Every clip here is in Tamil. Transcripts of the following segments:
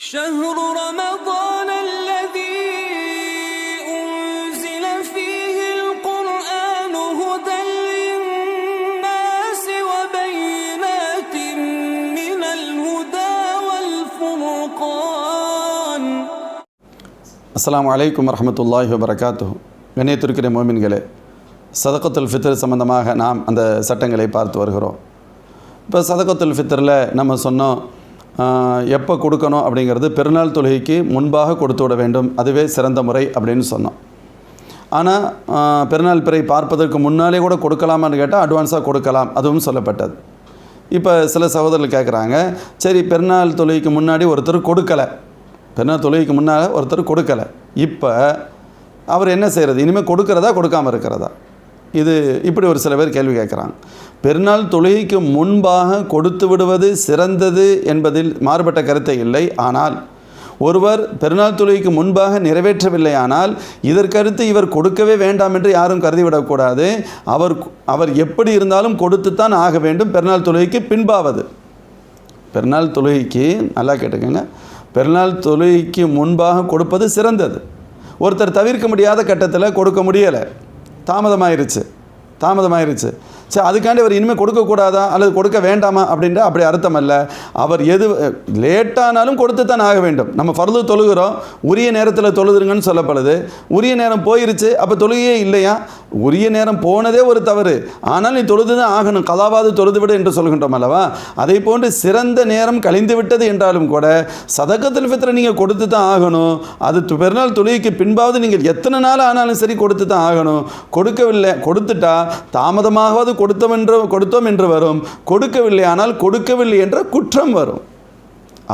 شهر رمضان الذي أنزل فيه القرآن هدى للناس وبينات من الهدى والفرقان அஸ்ஸலாமு அலைக்கும் வரஹ்மத்துல்லாஹி வபரகாத்துஹு கண்ணியத்திருக்கிற மோமின்களே சதகத்துல் ஃபித்ர் சம்பந்தமாக நாம் அந்த சட்டங்களை பார்த்து வருகிறோம் இப்போ சதகத்துல் ஃபித்ரில் நம்ம சொன்னோம் ஆஹ், எப்போ கொடுக்கணும் அப்படிங்கிறது பெருநாள் தொழுகைக்கு முன்பாக கொடுத்து விட வேண்டும். அதுவே சிறந்த முறை அப்படின்னு சொன்னோம். ஆனால் பெருநாள் பிறை பார்ப்பதற்கு முன்னாலே கூட கொடுக்கலாமான்னு கேட்டால் அட்வான்ஸாக கொடுக்கலாம். அதுவும் சொல்லப்பட்டது. இப்போ சில சகோதரர்கள் கேட்குறாங்க சரி பெருநாள் தொழுகைக்கு முன்னாடி ஒருத்தர் கொடுக்கலை. பெருநாள் தொழுகைக்கு முன்னால் ஒருத்தர் கொடுக்கலை. இப்போ அவர் என்ன செய்கிறது இனிமேல் கொடுக்கறதா கொடுக்காமல் இருக்கிறதா? இது இப்படி ஒரு சில பேர் கேள்வி கேட்குறாங்க. பெருநாள் தொழுகைக்கு முன்பாக கொடுத்து விடுவது சிறந்தது என்பதில் மாறுபட்ட கருத்தை இல்லை. ஆனால் ஒருவர் பெருநாள் தொழுகைக்கு முன்பாக நிறைவேற்றவில்லையானால் இதற்கடுத்து இவர் கொடுக்கவே வேண்டாம் என்று யாரும் கருதிவிடக்கூடாது. அவர் அவர் எப்படி இருந்தாலும் கொடுத்துத்தான் ஆக வேண்டும். பெருநாள் தொழுகைக்கு பின்பாவது. பெருநாள் தொழுகைக்கு நல்லா கேட்டுக்கோங்க. பெருநாள் தொழுகைக்கு முன்பாக கொடுப்பது சிறந்தது. ஒருத்தர் தவிர்க்க முடியாத கட்டத்தில் கொடுக்க முடியலை. தாமதமாயிருச்சு. தாமதமாயிருச்சு. சரி அதுக்காண்டி அவர் இனிமேல் கொடுக்கக்கூடாதா அல்லது கொடுக்க வேண்டாமா அப்படின்ற அப்படி அர்த்தம் அல்ல. அவர் எது லேட்டானாலும் கொடுத்து தான் ஆக வேண்டும். நம்ம ஃபர்து தொழுகிறோம் உரிய நேரத்தில் தொழுதுருங்கன்னு சொல்லப்படுது. உரிய நேரம் போயிருச்சு அப்போ தொழுகையே இல்லையா? உரிய நேரம் போனதே ஒரு தவறு. ஆனால் நீ தொழுது தான் ஆகணும் கலாவாது தொழுது விடு என்று சொல்கின்றோம் அல்லவா? அதை போன்று சிறந்த நேரம் கழிந்து விட்டது என்றாலும் கூட சதக்கத்தில் ஃபித்ரை நீங்கள் கொடுத்து தான் ஆகணும். அது பெருநாள் தொழுகைக்கு பின்பாவது நீங்கள் எத்தனை நாள் ஆனாலும் சரி கொடுத்து தான் ஆகணும். கொடுக்கவில்லை கொடுத்துட்டா தாமதமாகவாது கொடுத்தோம் என்று கொடுத்தோம் என்று வரும். கொடுக்கவில்லை ஆனால் கொடுக்கவில்லை என்ற குற்றம் வரும்.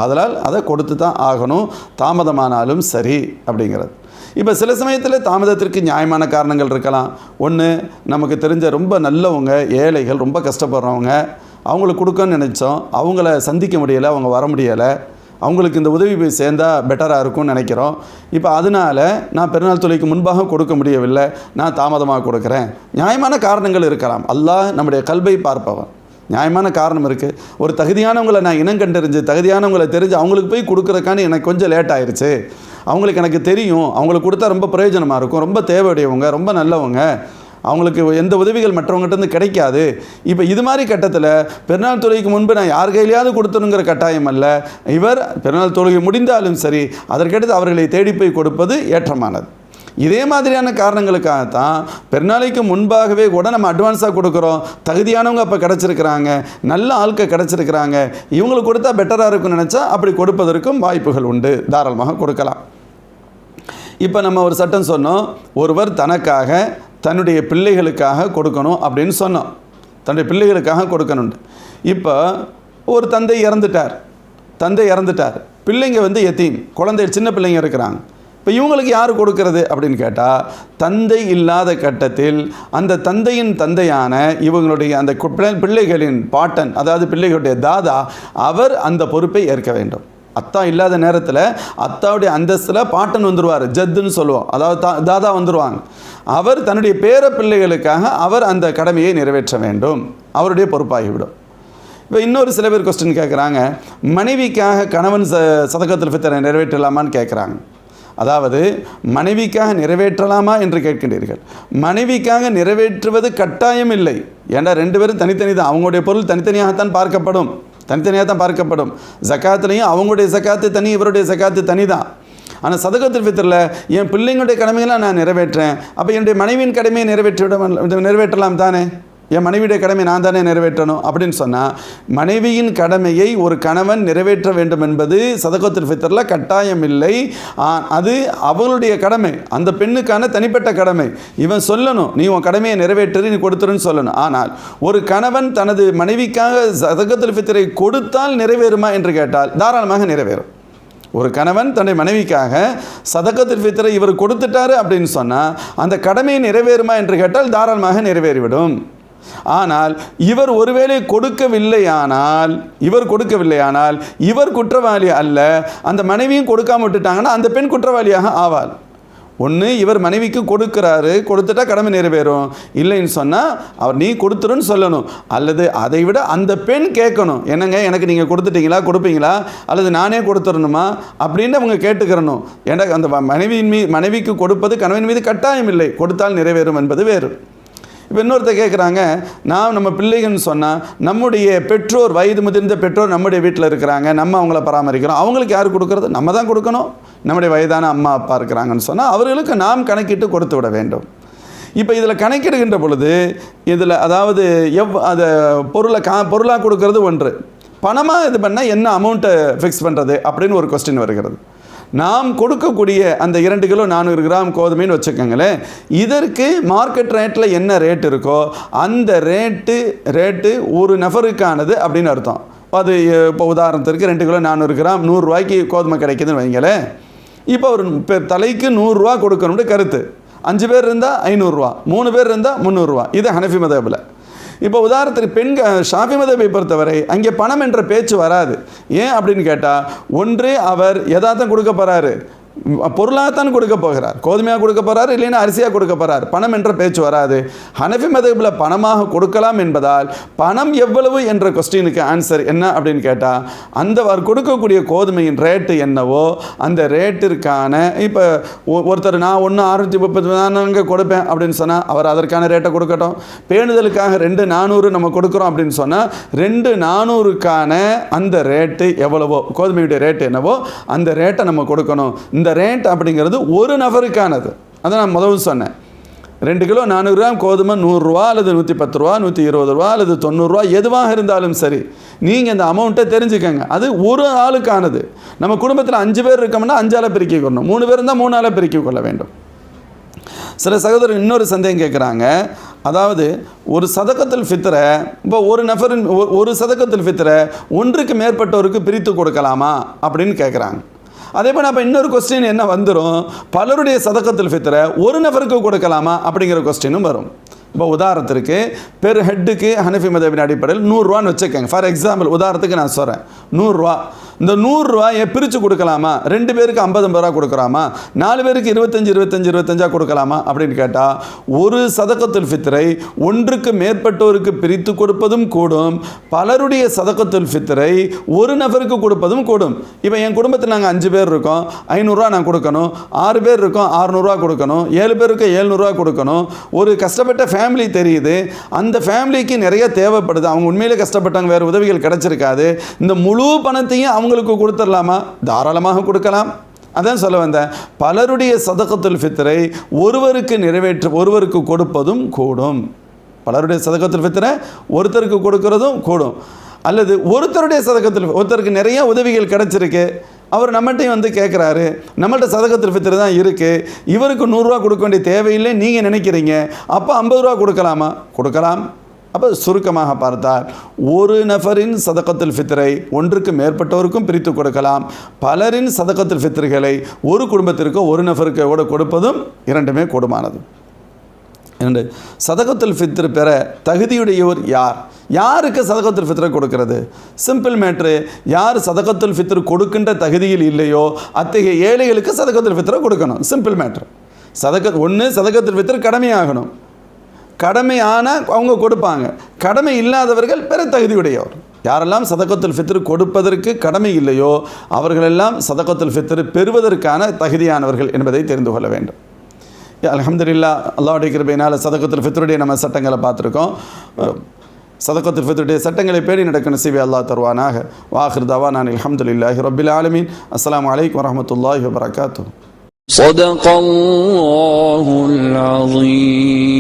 அதனால் அதை கொடுத்து தான் ஆகணும். தாமதமானாலும் சரி அப்படிங்கிறது. இப்போ சில சமயத்தில் தாமதத்திற்கு நியாயமான காரணங்கள் இருக்கலாம். ஒன்று நமக்கு தெரிஞ்ச ரொம்ப நல்லவங்க ஏழைகள் ரொம்ப கஷ்டப்படுறவங்க அவங்களுக்கு கொடுக்கணும்னு நினச்சோம். அவங்கள சந்திக்க முடியலை அவங்க வர முடியலை. அவங்களுக்கு இந்த உதவி போய் சேர்ந்தா பெட்டராக இருக்கும்னு நினைக்கிறோம். இப்போ அதனால் நான் பெருநாள் தொலைக்கு முன்பாக கொடுக்க முடியவில்லை. நான் தாமதமாக கொடுக்குறேன். நியாயமான காரணங்கள் இருக்கலாம். அல்லாஹ் நம்முடைய கல்வை பார்ப்பவன். நியாயமான காரணம் இருக்குது ஒரு தகுதியானவங்களை நான் இனம் கண்டறிஞ்சு தகுதியானவங்களை தெரிஞ்சு அவங்களுக்கு போய் கொடுக்குறக்கான எனக்கு கொஞ்சம் லேட் ஆயிடுச்சு அவங்களுக்கு எனக்கு தெரியும். அவங்களுக்கு கொடுத்தா ரொம்ப பிரயோஜனமாக இருக்கும். ரொம்ப தேவையுடையவங்க ரொம்ப நல்லவங்க. அவங்களுக்கு எந்த உதவிகள் மற்றவங்ககிட்ட இருந்து கிடைக்காது. இப்போ இது மாதிரி கட்டத்தில் பெருநாள் தொழுகைக்கு முன்பு நான் யார் கையிலையாவது கொடுத்தணுங்கிற கட்டாயம் அல்ல. இவர் பெருநாள் தொழுகை முடிந்தாலும் சரி அதற்கடுத்து அவர்களை தேடி போய் கொடுப்பது ஏற்றமானது. இதே மாதிரியான காரணங்களுக்காகத்தான் பெருநாளைக்கு முன்பாகவே கூட நம்ம அட்வான்ஸாக கொடுக்குறோம். தகுதியானவங்க அப்போ கிடச்சிருக்கிறாங்க. நல்ல ஆட்கள் கிடச்சிருக்கிறாங்க. இவங்களுக்கு கொடுத்தா பெட்டராக இருக்கும்னு நினச்சா அப்படி கொடுப்பதற்கும் வாய்ப்புகள் உண்டு. தாராளமாக கொடுக்கலாம். இப்போ நம்ம ஒரு சட்டம் சொன்னோம். ஒருவர் தனக்காக தன்னுடைய பிள்ளைகளுக்காக கொடுக்கணும் அப்படின்னு சொன்னோம் தன்னுடைய பிள்ளைகளுக்காக கொடுக்கணும்னு இப்போ ஒரு தந்தை இறந்துட்டார். தந்தை இறந்துட்டார். பிள்ளைங்க வந்து எத்தீம். குழந்தை சின்ன பிள்ளைங்க இருக்கிறாங்க. இப்போ இவங்களுக்கு யார் கொடுக்கறது அப்படின்னு கேட்டால் தந்தை இல்லாத கட்டத்தில் அந்த தந்தையின் தந்தையான இவங்களுடைய அந்த பிள்ளைகளின் பாட்டன் அதாவது பிள்ளைகளுடைய தாதா அவர் அந்த பொறுப்பை ஏற்க வேண்டும். அத்தா இல்லாத நேரத்தில் அத்தாவுடைய அந்தஸ்தில் பாட்டன் வந்துடுவார் ஜத்துன்னு சொல்லுவோம். அதாவது தா தாதா வந்துடுவாங்க அவர் தன்னுடைய பேர பிள்ளைகளுக்காக அவர் அந்த கடமையை நிறைவேற்ற வேண்டும். அவருடைய பொறுப்பாகிவிடும். இப்போ இன்னொரு சில பேர் கொஸ்டின் கேட்குறாங்க மனைவிக்காக கணவன் ச சதக்கத்தில் ஃபித்தரை நிறைவேற்றலாமான்னு கேட்குறாங்க அதாவது மனைவிக்காக நிறைவேற்றலாமா என்று கேட்கின்றீர்கள். மனைவிக்காக நிறைவேற்றுவது கட்டாயம் இல்லை. ஏன்னா ரெண்டு பேரும் தனித்தனி தான் அவங்களுடைய பொருள் தனித்தனியாகத்தான் பார்க்கப்படும். தனித்தனியாக தான் பார்க்கப்படும். ஜக்காத்துலேயும் அவங்களுடைய ஜக்காத்து தனி இவருடைய ஜக்காத்து தனி தான். ஆனால் சதகத்தில் ஃபித்தரில் என் பிள்ளைங்களுடைய கடமைகளை நான் நிறைவேற்றேன். அப்போ என்னுடைய மனைவியின் கடமையை நிறைவேற்றிவிட நிறைவேற்றலாம் தானே? என் மனைவியுடைய கடமை நான் தானே நிறைவேற்றணும் அப்படின்னு சொன்னால் மனைவியின் கடமையை ஒரு கணவன் நிறைவேற்ற வேண்டும் என்பது சதகத்துல் ஃபித்தரில் கட்டாயம் இல்லை. அது அவளுடைய கடமை. அந்த பெண்ணுக்கான தனிப்பட்ட கடமை. இவன் சொல்லணும் நீ உன் கடமையை நிறைவேற்று நீ கொடுத்துருன்னு சொல்லணும். ஆனால் ஒரு கணவன் தனது மனைவிக்காக சதகத்தில் ஃபித்தரை கொடுத்தால் நிறைவேறுமா என்று கேட்டால் தாராளமாக நிறைவேறும். ஒரு கணவன் தன்னுடைய மனைவிக்காக சதக்கத்தில் ஃபித்தரை இவர் கொடுத்துட்டாரு அப்படின்னு சொன்னால் அந்த கடமையை நிறைவேறுமா என்று கேட்டால் தாராளமாக நிறைவேறிவிடும். ஆனால் இவர் ஒருவேளை கொடுக்கவில்லையானால் இவர் கொடுக்கவில்லையானால் இவர் குற்றவாளி அல்ல அந்த மனைவியும் கொடுக்காம விட்டுட்டாங்கன்னா அந்த பெண் குற்றவாளியாக ஆவாள். ஒன்று இவர் மனைவிக்கு கொடுக்குறாரு கொடுத்துட்டா கடமை நிறைவேறும். இல்லைன்னு சொன்னால் அவர் நீ கொடுத்துருன்னு சொல்லணும். அல்லது அதை விட அந்த பெண் கேட்கணும். என்னங்க எனக்கு நீங்கள் கொடுத்துட்டீங்களா கொடுப்பீங்களா? அல்லது நானே கொடுத்துடணுமா? அப்படின்னு அவங்க கேட்டுக்கிறணும். ஏன்னா அந்த மனைவியின் மீ மனைவிக்கு கொடுப்பது கணவன் மீது கட்டாயம் இல்லை. கொடுத்தால் நிறைவேறும் என்பது வேறு. இப்போ இன்னொருத்தர் கேட்குறாங்க நான் நம்ம பிள்ளைகள்னு சொன்னால் நம்முடைய பெற்றோர் வயது முதிர்ந்த பெற்றோர் நம்முடைய வீட்டில் இருக்கிறாங்க நம்ம அவங்கள பராமரிக்கிறோம். அவங்களுக்கு யார் கொடுக்கறது? நம்ம தான் கொடுக்கணும். நம்முடைய வயதான அம்மா அப்பா இருக்கிறாங்கன்னு சொன்னால் அவர்களுக்கு நாம் கணக்கிட்டு கொடுத்து விட வேண்டும். இப்போ இதில் கணக்கிடுகின்ற பொழுது இதில் அதாவது எவ் அதை பொருளை கா பொருளாக கொடுக்கறது ஒன்று. பணமாக இது பண்ணால் என்ன அமௌண்ட்டை ஃபிக்ஸ் பண்ணுறது அப்படின்னு ஒரு கொஸ்டின் வருகிறது. நாம் கொடுக்கக்கூடிய அந்த இரண்டு கிலோ நானூறு கிராம் கோதுமைன்னு வச்சுக்கோங்களேன். இதற்கு மார்க்கெட் ரேட்டில் என்ன ரேட் இருக்கோ அந்த ரேட்டு ரேட்டு ஒரு நபருக்கானது அப்படின்னு அர்த்தம். அது இப்போ உதாரணத்திற்கு ரெண்டு கிலோ நானூறு கிராம் நூறுரூவாய்க்கு கோதுமை கிடைக்குதுன்னு வைங்களேன். இப்போ ஒரு இப்போ தலைக்கு நூறுரூவா கொடுக்கணும்னு கருத்து. அஞ்சு பேர் இருந்தால் ஐநூறுரூவா மூணு பேர் இருந்தால் முந்நூறுரூவா இது ஹனஃபி மதபில் இப்போ உதாரணத்துக்கு பெண்கள் ஷாஃபி மதபை பொறுத்தவரை அங்கே பணம் என்ற பேச்சு வராது. ஏன் அப்படின்னு கேட்டால் ஒன்று அவர் எதார்த்தம் கொடுக்க போகிறாரு பொருளாகத்தான் கொடுக்க போகிறார். கோதுமையாக கொடுக்க போகிறார் இல்லைன்னா அரிசியாக கொடுக்க போகிறார் பணம் என்ற பேச்சு வராது. ஹனஃபி மதபில் பணமாக கொடுக்கலாம் என்பதால் பணம் எவ்வளவு என்ற கொஸ்டினுக்கு ஆன்சர் என்ன அப்படின்னு கேட்டால் அந்த அவர் கொடுக்கக்கூடிய கோதுமையின் ரேட்டு என்னவோ அந்த ரேட்டிற்கான இப்போ ஒருத்தர் நான் ஒன்று அறுநூற்றி முப்பது தானங்க கொடுப்பேன் அப்படின்னு சொன்னால் அவர் அதற்கான ரேட்டை கொடுக்கட்டும். பேணுதலுக்காக ரெண்டு நானூறு நம்ம கொடுக்குறோம் அப்படின்னு சொன்னால் ரெண்டு நானூறுக்கான அந்த ரேட்டு எவ்வளவோ கோதுமையுடைய ரேட்டு என்னவோ அந்த ரேட்டை நம்ம கொடுக்கணும். இந்த ரேட் அப்படிங்கிறது ஒரு நபருக்கானது. அதை நான் முதல் சொன்னேன். ரெண்டு கிலோ நானூறு கிராம் கோதுமை நூறுரூவா அல்லது நூற்றி பத்து ரூபா நூற்றி இருபது ரூபா அல்லது தொண்ணூறுரூவா எதுவாக இருந்தாலும் சரி நீங்கள் இந்த அமௌண்ட்டை தெரிஞ்சுக்கங்க. அது ஒரு ஆளுக்கானது. நம்ம குடும்பத்தில் அஞ்சு பேர் இருக்கோம்னா அஞ்சால் பிரிக்கிக் கொள்ளணும். மூணு பேர் இருந்தால் மூணால் பிரிக்கிக் கொள்ள வேண்டும். சில சகோதரர் இன்னொரு சந்தேகம் கேட்குறாங்க அதாவது ஒரு சதக்கத்தில் ஃபித்ரை இப்போ ஒரு நபரின் ஒரு சதக்கத்தில் ஃபித்ரை ஒன்றுக்கு மேற்பட்டோருக்கு பிரித்து கொடுக்கலாமா அப்படின்னு கேட்குறாங்க அதே போல் அப்போ இன்னொரு கொஸ்டின் என்ன வந்துடும் பலருடைய சதக்கத்தில் ஃபித்தரை ஒரு நபருக்கு கொடுக்கலாமா? அப்படிங்கிற கொஸ்டினும் வரும். இப்போ உதாரணத்திற்கு பெர் ஹெட்டுக்கு ஹனஃபி மதவின் அடிப்படையில் நூறுரூவான்னு வச்சுக்கோங்க. ஃபார் எக்ஸாம்பிள் உதாரணத்துக்கு நான் சொல்கிறேன் நூறுரூவா இந்த நூறுரூவாயை பிரித்து கொடுக்கலாமா? ரெண்டு பேருக்கு ஐம்பது ஐம்பது ரூபா கொடுக்கலாமா நாலு பேருக்கு இருபத்தஞ்சி இருபத்தஞ்சி இருபத்தஞ்சா கொடுக்கலாமா? அப்படின்னு கேட்டால் ஒரு சதக்கத்துல் ஃபித்ரை ஒன்றுக்கு மேற்பட்டோருக்கு பிரித்து கொடுப்பதும் கூடும். பலருடைய சதக்கத்துல் ஃபித்ரை ஒரு நபருக்கு கொடுப்பதும் கூடும். இப்போ என் குடும்பத்தில் நாங்கள் அஞ்சு பேர் இருக்கோம். ஐநூறுரூவா நான் கொடுக்கணும். ஆறு பேர் இருக்கோம். அறுநூறுவா கொடுக்கணும். ஏழு பேருக்கு ஏழ்நூறுவா கொடுக்கணும். ஒரு கஷ்டப்பட்ட ஃபேமிலி தெரியுது. அந்த ஃபேமிலிக்கு நிறைய தேவைப்படுது. அவங்க உண்மையிலே கஷ்டப்பட்டாங்க. வேறு உதவிகள் கிடச்சிருக்காது. இந்த முழு பணத்தையும் அவங்க அவங்களுக்கு கொடுத்துடலாமா? தாராளமாக கொடுக்கலாம். அதான் சொல்ல வந்தேன். பலருடைய சதகத்துல் ஃபித்ரை ஒருவருக்கு நிறைவேற்ற ஒருவருக்கு கொடுப்பதும் கூடும். பலருடைய சதகத்துல் ஃபித்ரை ஒருத்தருக்கு கொடுக்கறதும் கூடும். அல்லது ஒருத்தருடைய சதகத்தில் ஒருத்தருக்கு நிறைய உதவிகள் கிடைச்சிருக்கு. அவர் நம்மகிட்டையும் வந்து கேட்குறாரு நம்மள்ட்ட சதகத்தில் ஃபித்ரு தான் இருக்குது இவருக்கு நூறுரூவா கொடுக்க வேண்டிய தேவையில்லை நீங்கள் நினைக்கிறீங்க. அப்போ ஐம்பது ரூபா கொடுக்கலாமா? கொடுக்கலாம். அப்போ சுருக்கமாக பார்த்தால் ஒரு நபரின் சதக்கத்துல் ஃபித்ரை ஒன்றுக்கு மேற்பட்டோருக்கும் பிரித்து கொடுக்கலாம். பலரின் சதக்கத்துல் ஃபித்ருகளை ஒரு குடும்பத்திற்கு ஒரு நபருக்கு கூட கொடுப்பதும் இரண்டுமே கூடுமானது. இரண்டு சதகத்துல் ஃபித்ர் பெற தகுதியுடையவர் யார்? யாருக்கு சதகத்துல் ஃபித்ரை கொடுக்கிறது? சிம்பிள் மேட்ரு யார் சதகத்துல் ஃபித்ர் கொடுக்கின்ற தகுதியில் இல்லையோ அத்தகைய ஏழைகளுக்கு சதகத்துல் ஃபித்ரை கொடுக்கணும். Simple matter. சதக ஒன்று சதகத்துல் ஃபித்ர் கடமையாகணும். கடமை ஆனால் அவங்க கொடுப்பாங்க. கடமை இல்லாதவர்கள் பெற தகுதியுடையவர் யாரெல்லாம் சதகத்துல் ஃபித்ரு கொடுப்பதற்கு கடமை இல்லையோ அவர்களெல்லாம் சதகத்துல் ஃபித்ரு பெறுவதற்கான தகுதியானவர்கள் என்பதை தெரிந்து கொள்ள வேண்டும். அலமதுல்லா அல்லாவுடைய கிருபையினால் சதகத்துல் ஃபித்ருடைய நம்ம சட்டங்களை பார்த்துருக்கோம். சதகத்துல் ஃபித்ருடைய சட்டங்களை பேடி நடக்கணும் சிவி அல்லாஹ் தருவானாக. வாஹிர் தவா நான் அலமதுல்லாஹி ரபில் ஆலமீன். அஸ்லாம் வலைக்கம் வரஹ்மத்துல்லாஹி வபரகாத்துஹு. صدق الله العظيم.